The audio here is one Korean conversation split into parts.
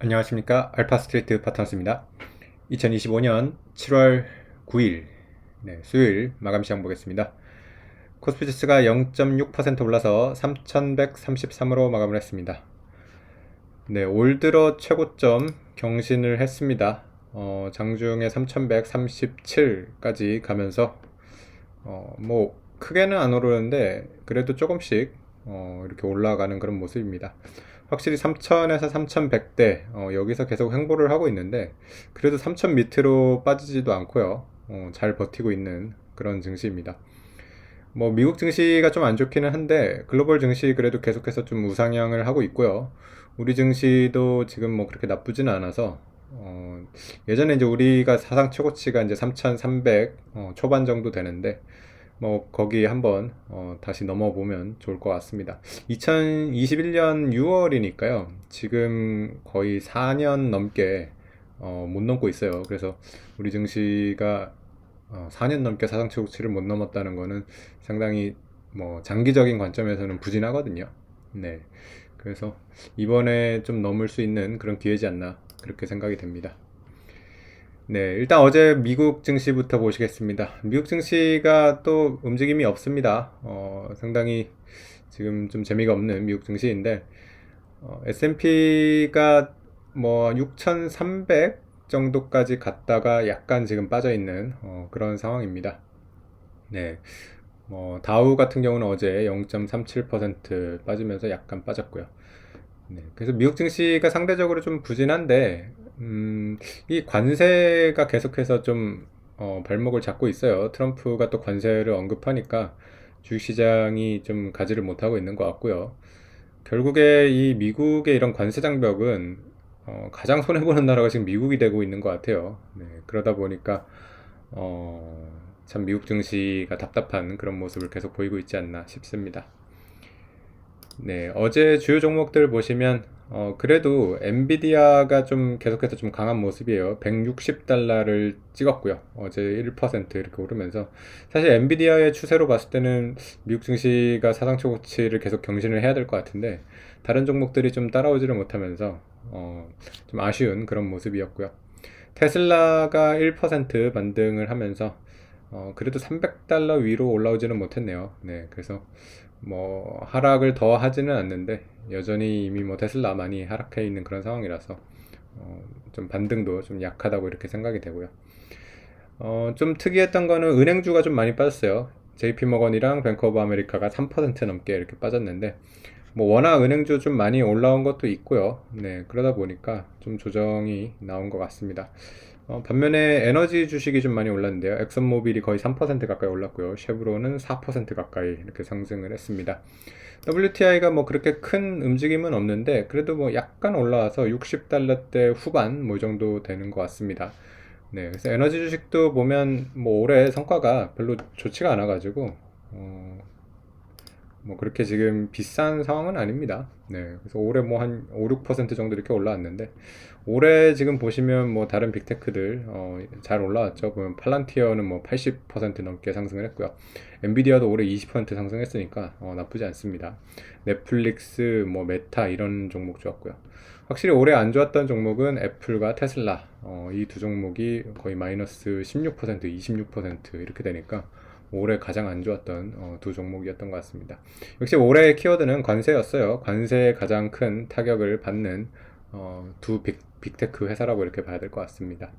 안녕하십니까. 알파스트리트 파트너스입니다. 2025년 7월 9일 네, 수요일 마감 시장 보겠습니다. 코스피 지수가 0.6% 올라서 3133으로 마감을 했습니다. 네, 올 들어 최고점 경신을 했습니다. 어, 장중에 3137까지 가면서 어, 뭐 크게는 안 오르는데 그래도 조금씩 어, 이렇게 올라가는 그런 모습입니다 확실히 3000에서 3100대 어, 여기서 계속 횡보를 하고 있는데 그래도 3000 밑으로 빠지지도 않고요. 어, 잘 버티고 있는 그런 증시입니다. 뭐 미국 증시가 좀 안 좋기는 한데 글로벌 증시 그래도 계속해서 좀 우상향을 하고 있고요. 우리 증시도 지금 뭐 그렇게 나쁘지는 않아서 어, 예전에 이제 우리가 사상 최고치가 이제 3,300 어, 초반 정도 되는데 뭐 거기 한번 어, 다시 넘어 보면 좋을 것 같습니다. 2021년 6월이니까요. 지금 거의 4년 넘게 어, 못 넘고 있어요. 그래서 우리 증시가 어, 4년 넘게 사상 최고치를 못 넘었다는 거는 상당히 뭐 장기적인 관점에서는 부진하거든요. 네. 그래서 이번에 좀 넘을 수 있는 그런 기회지 않나 그렇게 생각이 됩니다. 네, 일단 어제 미국 증시부터 보시겠습니다. 미국 증시가 또 움직임이 없습니다. 어, 상당히 지금 좀 재미가 없는 미국 증시인데, 어, S&P가 뭐 6,300 정도까지 갔다가 약간 지금 빠져 있는 어, 그런 상황입니다. 네. 뭐 다우 같은 경우는 어제 0.37% 빠지면서 약간 빠졌고요. 네, 그래서 미국 증시가 상대적으로 좀 부진한데 음, 이 관세가 계속해서 좀 어, 발목을 잡고 있어요. 트럼프가 또 관세를 언급하니까 주식시장이 좀 가지를 못하고 있는 것 같고요. 결국에 이 미국의 이런 관세 장벽은 어, 가장 손해 보는 나라가 지금 미국이 되고 있는 것 같아요. 네, 그러다 보니까 어, 참 미국 증시가 답답한 그런 모습을 계속 보이고 있지 않나 싶습니다. 네, 어제 주요 종목들 보시면 어, 그래도 엔비디아가 좀 계속해서 좀 강한 모습이에요. 160달러를 찍었고요. 어제 1% 이렇게 오르면서 사실 엔비디아의 추세로 봤을 때는 미국 증시가 사상 최고치를 계속 경신을 해야 될 것 같은데 다른 종목들이 좀 따라오지를 못하면서 어, 좀 아쉬운 그런 모습이었고요. 테슬라가 1% 반등을 하면서 어, 그래도 300달러 위로 올라오지는 못했네요. 네, 그래서 뭐 하락을 더 하지는 않는데 여전히 이미 뭐 테슬라 많이 하락해 있는 그런 상황이라서 어, 좀 반등도 좀 약하다고 이렇게 생각이 되고요. 어, 좀 특이했던 거는 은행주가 좀 많이 빠졌어요. JP모건이랑 뱅크 오브 아메리카가 3% 넘게 이렇게 빠졌는데 뭐 워낙 은행주 좀 많이 올라온 것도 있고요. 네, 그러다 보니까 좀 조정이 나온 것 같습니다. 어, 반면에 에너지 주식이 좀 많이 올랐는데요. 엑슨모빌이 거의 3% 가까이 올랐고요. 쉐브론은 4% 가까이 이렇게 상승을 했습니다. WTI가 뭐 그렇게 큰 움직임은 없는데 그래도 뭐 약간 올라와서 60달러대 후반 뭐 이 정도 되는 것 같습니다. 네, 그래서 에너지 주식도 보면 뭐 올해 성과가 별로 좋지가 않아가지고 어, 뭐 그렇게 지금 비싼 상황은 아닙니다. 네. 그래서 올해 뭐 한 5, 6% 정도 이렇게 올라왔는데 올해 지금 보시면 뭐 다른 빅테크들 어, 잘 올라왔죠. 보면 팔란티어는 뭐 80% 넘게 상승을 했고요. 엔비디아도 올해 20% 상승했으니까 어, 나쁘지 않습니다. 넷플릭스, 뭐 메타 이런 종목 좋았고요. 확실히 올해 안 좋았던 종목은 애플과 테슬라 어, 이 두 종목이 거의 마이너스 16%, 26% 이렇게 되니까 올해 가장 안 좋았던 어, 두 종목이었던 것 같습니다. 역시 올해의 키워드는 관세였어요. 관세에 가장 큰 타격을 받는 어, 두 빅, 빅테크 회사라고 이렇게 봐야 될 것 같습니다.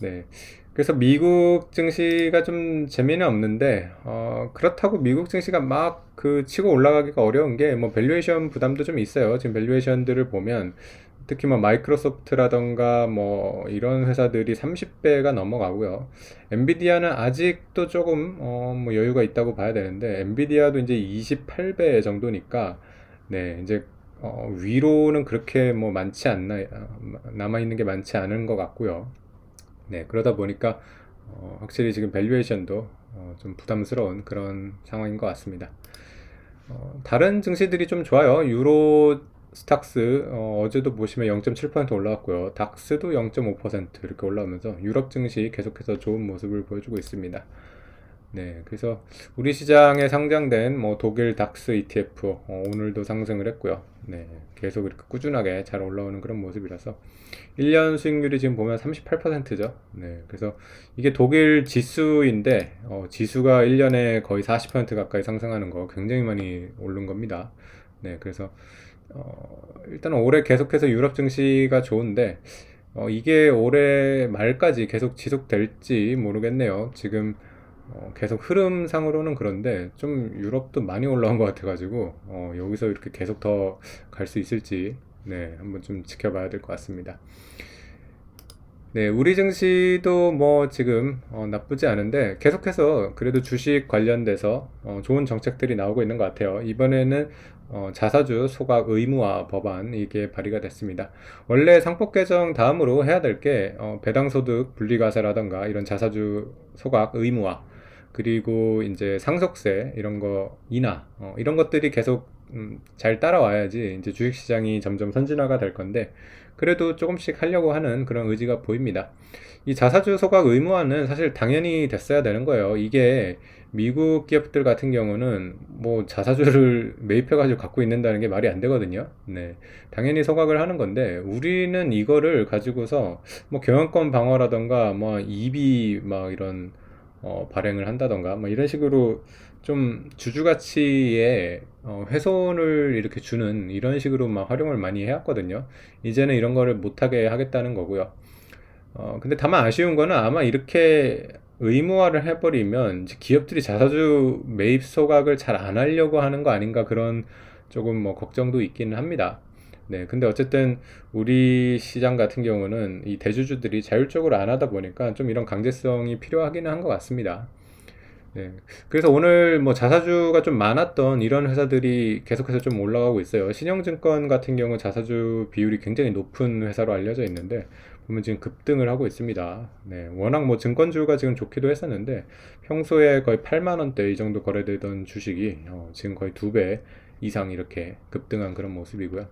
네. 그래서 미국 증시가 좀 재미는 없는데, 어, 그렇다고 미국 증시가 막 그 치고 올라가기가 어려운 게, 뭐, 밸류에이션 부담도 좀 있어요. 지금 밸류에이션들을 보면, 특히 뭐 마이크로소프트라던가 뭐 이런 회사들이 30배가 넘어가고요. 엔비디아는 아직도 조금 어 뭐 여유가 있다고 봐야 되는데 엔비디아도 이제 28배 정도니까 네 이제 어 위로는 그렇게 뭐 많지 않나 남아 있는 게 많지 않은 것 같고요. 네 그러다 보니까 어 확실히 지금 밸류에이션도 어 좀 부담스러운 그런 상황인 것 같습니다. 어 다른 증시들이 좀 좋아요. 유로 스탁스 어, 제도 보시면 0.7% 올라왔고요. 닥스도 0.5% 이렇게 올라오면서 유럽 증시 계속해서 좋은 모습을 보여주고 있습니다. 네, 그래서 우리 시장에 상장된 뭐 독일 닥스 ETF 어, 오늘도 상승을 했고요. 네, 계속 이렇게 꾸준하게 잘 올라오는 그런 모습이라서 1년 수익률이 지금 보면 38%죠. 네, 그래서 이게 독일 지수인데 어, 지수가 1년에 거의 40% 가까이 상승하는 거 굉장히 많이 오른 겁니다. 네, 그래서 어, 일단은 올해 계속해서 유럽 증시가 좋은데 어, 이게 올해 말까지 계속 지속될지 모르겠네요. 지금 어, 계속 흐름상으로는 그런데 좀 유럽도 많이 올라온 것 같아가지고 어, 여기서 이렇게 계속 더 갈 수 있을지 네 한번 좀 지켜봐야 될 것 같습니다. 네, 우리 증시도 뭐 지금 어, 나쁘지 않은데 계속해서 그래도 주식 관련돼서 어, 좋은 정책들이 나오고 있는 것 같아요. 이번에는 어, 자사주 소각 의무화 법안 이게 발의가 됐습니다. 원래 상법 개정 다음으로 해야 될게 어, 배당소득 분리과세라던가 이런 자사주 소각 의무화 그리고 이제 상속세 이런 거 인하 어, 이런 것들이 계속 음, 잘 따라와야지 이제 주식 시장이 점점 선진화가 될 건데 그래도 조금씩 하려고 하는 그런 의지가 보입니다. 이 자사주 소각 의무화는 사실 당연히 됐어야 되는 거예요. 이게 미국 기업들 같은 경우는 뭐 자사주를 매입해가지고 갖고 있는다는 게 말이 안 되거든요. 네. 당연히 소각을 하는 건데, 우리는 이거를 가지고서 뭐 경영권 방어라던가, 뭐 EB 막 이런, 어, 발행을 한다던가, 뭐 이런 식으로 좀 주주 가치에 어, 훼손을 이렇게 주는 이런 식으로 막 활용을 많이 해왔거든요. 이제는 이런 거를 못하게 하겠다는 거고요. 어, 근데 다만 아쉬운 거는 아마 이렇게 의무화를 해버리면 기업들이 자사주 매입 소각을 잘 안 하려고 하는 거 아닌가 그런 조금 뭐 걱정도 있기는 합니다. 네, 근데 어쨌든 우리 시장 같은 경우는 이 대주주들이 자율적으로 안 하다 보니까 좀 이런 강제성이 필요하기는 한 것 같습니다. 네. 그래서 오늘 뭐 자사주가 좀 많았던 이런 회사들이 계속해서 좀 올라가고 있어요. 신영증권 같은 경우 자사주 비율이 굉장히 높은 회사로 알려져 있는데 보면 지금 급등을 하고 있습니다. 네. 워낙 뭐 증권주가 지금 좋기도 했었는데 평소에 거의 8만 원대 이 정도 거래되던 주식이 어, 지금 거의 두 배 이상 이렇게 급등한 그런 모습이고요.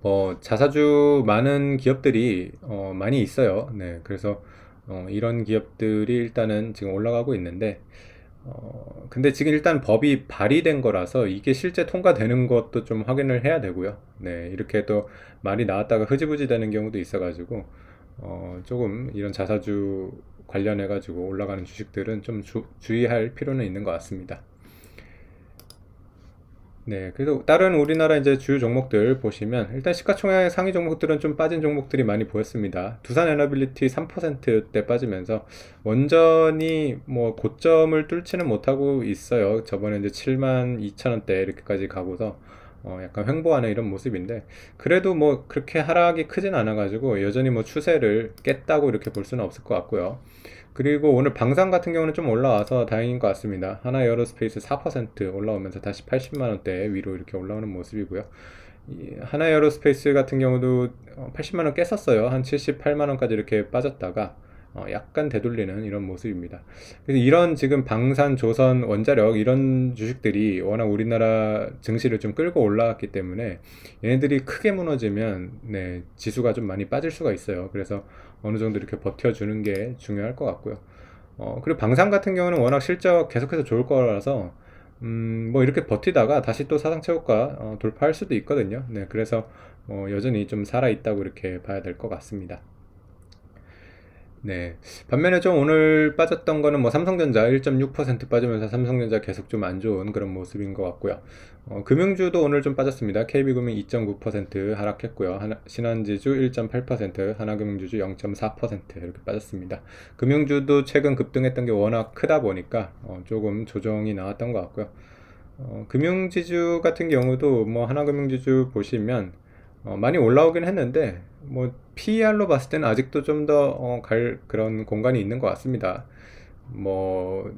뭐 자사주 많은 기업들이 어, 많이 있어요. 네. 그래서 어, 이런 기업들이 일단은 지금 올라가고 있는데, 어, 근데 지금 일단 법이 발의된 거라서 이게 실제 통과되는 것도 좀 확인을 해야 되고요. 네, 이렇게 또 말이 나왔다가 흐지부지 되는 경우도 있어가지고, 어, 조금 이런 자사주 관련해가지고 올라가는 주식들은 좀 주, 주의할 필요는 있는 것 같습니다. 네, 그래서 다른 우리나라 이제 주요 종목들 보시면 일단 시가총액 상위 종목들은 좀 빠진 종목들이 많이 보였습니다. 두산 에너빌리티 3%대 빠지면서 원전이 뭐 고점을 뚫지는 못하고 있어요. 저번에 이제 7만 2천 원대 이렇게까지 가고서 어 약간 횡보하는 이런 모습인데 그래도 뭐 그렇게 하락이 크진 않아 가지고 여전히 뭐 추세를 깼다고 이렇게 볼 수는 없을 것 같고요. 그리고 오늘 방산 같은 경우는 좀 올라와서 다행인 것 같습니다. 하나 에어로스페이스 4% 올라오면서 다시 80만 원대 위로 이렇게 올라오는 모습이고요. 하나 에어로스페이스 같은 경우도 80만 원 깼었어요. 한 78만 원까지 이렇게 빠졌다가 어, 약간 되돌리는 이런 모습입니다. 그래서 이런 지금 방산, 조선, 원자력 이런 주식들이 워낙 우리나라 증시를 좀 끌고 올라왔기 때문에 얘네들이 크게 무너지면 네, 지수가 좀 많이 빠질 수가 있어요. 그래서 어느 정도 이렇게 버텨주는 게 중요할 것 같고요. 어, 그리고 방산 같은 경우는 워낙 실적 계속해서 좋을 거라서 음, 뭐 이렇게 버티다가 다시 또 사상 최고가 어, 돌파할 수도 있거든요. 네, 그래서 어, 여전히 좀 살아 있다고 이렇게 봐야 될 것 같습니다. 네. 반면에 좀 오늘 빠졌던 거는 뭐 삼성전자 1.6% 빠지면서 삼성전자 계속 좀 안 좋은 그런 모습인 것 같고요. 어, 금융주도 오늘 좀 빠졌습니다. KB금융 2.9% 하락했고요. 하나, 신한지주 1.8%, 하나금융주주 0.4% 이렇게 빠졌습니다. 금융주도 최근 급등했던 게 워낙 크다 보니까 어, 조금 조정이 나왔던 것 같고요. 어, 금융지주 같은 경우도 뭐 하나금융지주 보시면 어, 많이 올라오긴 했는데 뭐 PER로 봤을 때는 아직도 좀 더갈 어, 그런 공간이 있는 것 같습니다. 뭐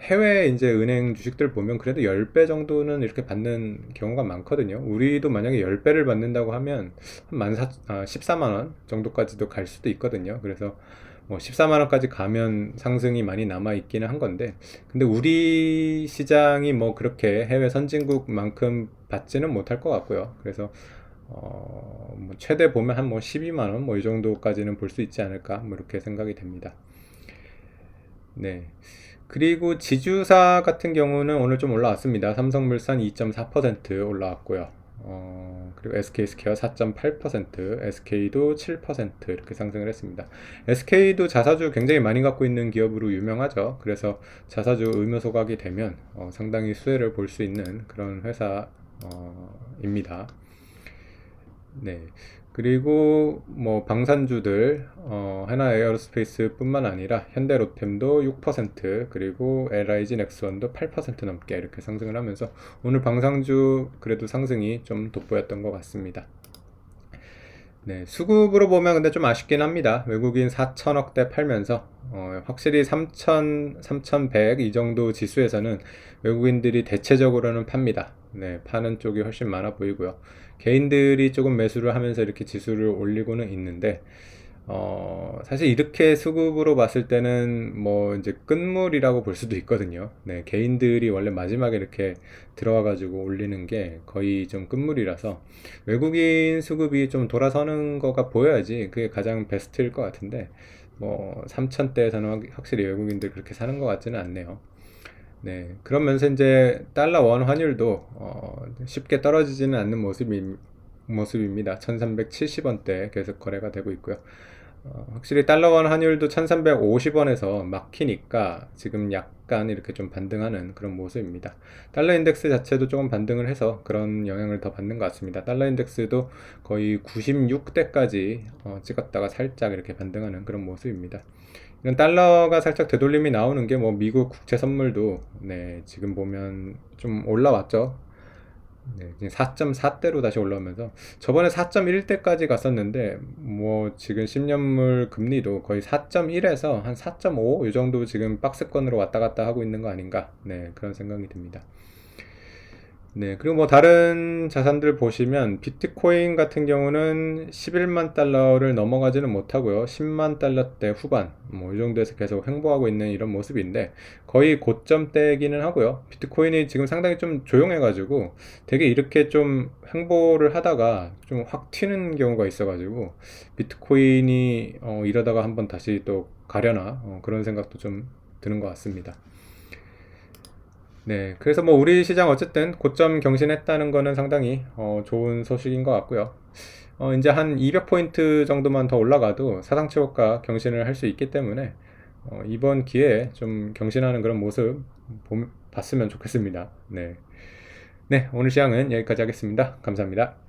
해외 이제 은행 주식들 보면 그래도 10배 정도는 이렇게 받는 경우가 많거든요. 우리도 만약에 10배를 받는다고 하면 한 14, 아, 14만 원 정도까지도 갈 수도 있거든요. 그래서 뭐 14만 원까지 가면 상승이 많이 남아 있기는 한 건데, 근데 우리 시장이 뭐 그렇게 해외 선진국만큼 받지는 못할 것 같고요. 그래서 어, 뭐 최대 보면 한 뭐 12만 원 뭐 이 정도까지는 볼 수 있지 않을까 뭐 이렇게 생각이 됩니다. 네. 그리고 지주사 같은 경우는 오늘 좀 올라왔습니다. 삼성물산 2.4% 올라왔고요. 어, 그리고 SK스퀘어 4.8%, SK도 7% 이렇게 상승을 했습니다. SK도 자사주 굉장히 많이 갖고 있는 기업으로 유명하죠. 그래서 자사주 의무 소각이 되면 어, 상당히 수혜를 볼 수 있는 그런 회사입니다. 네. 그리고 뭐 방산주들 어, 하나 에어로스페이스뿐만 아니라 현대로템도 6% 그리고 LIG 넥스원도 8% 넘게 이렇게 상승을 하면서 오늘 방산주 그래도 상승이 좀 돋보였던 것 같습니다. 네, 수급으로 보면 근데 좀 아쉽긴 합니다. 외국인 4천억대 팔면서 어, 확실히 3천, 3,100 이 정도 지수에서는 외국인들이 대체적으로는 팝니다. 네, 파는 쪽이 훨씬 많아 보이고요. 개인들이 조금 매수를 하면서 이렇게 지수를 올리고는 있는데 어, 사실 이렇게 수급으로 봤을 때는 뭐 이제 끝물이라고 볼 수도 있거든요. 네, 개인들이 원래 마지막에 이렇게 들어와가지고 올리는 게 거의 좀 끝물이라서 외국인 수급이 좀 돌아서는 거가 보여야지 그게 가장 베스트일 것 같은데 뭐 3천대에서는 확실히 외국인들 그렇게 사는 것 같지는 않네요. 네, 그러면서 이제 달러 원 환율도 어, 쉽게 떨어지지는 않는 모습이, 모습입니다. 1370원대 계속 거래가 되고 있고요. 어, 확실히 달러 원 환율도 1350원에서 막히니까 지금 약간 이렇게 좀 반등하는 그런 모습입니다. 달러 인덱스 자체도 조금 반등을 해서 그런 영향을 더 받는 것 같습니다. 달러 인덱스도 거의 96대까지 어, 찍었다가 살짝 이렇게 반등하는 그런 모습입니다. 이런 달러가 살짝 되돌림이 나오는 게 뭐 미국 국채 선물도 네, 지금 보면 좀 올라왔죠. 네, 4.4대로 다시 올라오면서 저번에 4.1대까지 갔었는데 뭐 지금 10년물 금리도 거의 4.1에서 한 4.5 이 정도 지금 박스권으로 왔다 갔다 하고 있는 거 아닌가 네 그런 생각이 듭니다. 네, 그리고 뭐 다른 자산들 보시면 비트코인 같은 경우는 11만 달러를 넘어가지는 못하고요. 10만 달러대 후반 뭐 이 정도에서 계속 횡보하고 있는 이런 모습인데 거의 고점대기는 하고요. 비트코인이 지금 상당히 좀 조용해 가지고 되게 이렇게 좀 횡보를 하다가 좀 확 튀는 경우가 있어 가지고 비트코인이 어 이러다가 한번 다시 또 가려나 어 그런 생각도 좀 드는 것 같습니다. 네, 그래서 뭐 우리 시장 어쨌든 고점 경신했다는 거는 상당히 어, 좋은 소식인 것 같고요. 어, 이제 한 200포인트 정도만 더 올라가도 사상치호가 경신을 할 수 있기 때문에 어, 이번 기회에 좀 경신하는 그런 모습 보, 봤으면 좋겠습니다. 네. 네, 오늘 시장은 여기까지 하겠습니다. 감사합니다.